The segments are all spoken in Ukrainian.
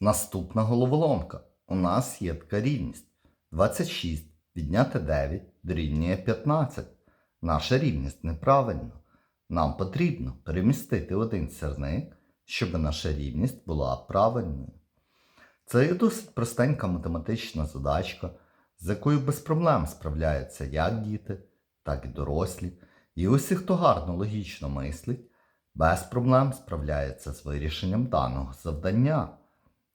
Наступна головоломка. У нас є така рівність. 26 відняти 9 дорівнює 15. Наша рівність неправильна. Нам потрібно перемістити один сірник, щоб наша рівність була правильною. Це є досить простенька математична задачка, з якою без проблем справляються як діти, так і дорослі. І усі, хто гарно логічно мислить, без проблем справляється з вирішенням даного завдання.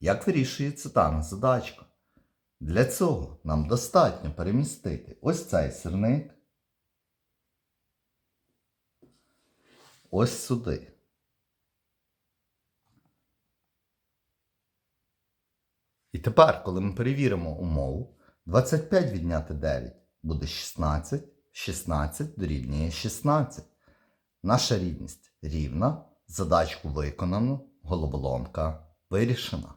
Як вирішується дана задачка? Для цього нам достатньо перемістити ось цей сірник ось сюди. І тепер, коли ми перевіримо умову, 25 відняти 9 буде 16, 16 дорівнює 16. Наша рівність рівна, задачку виконано, головоломка вирішена.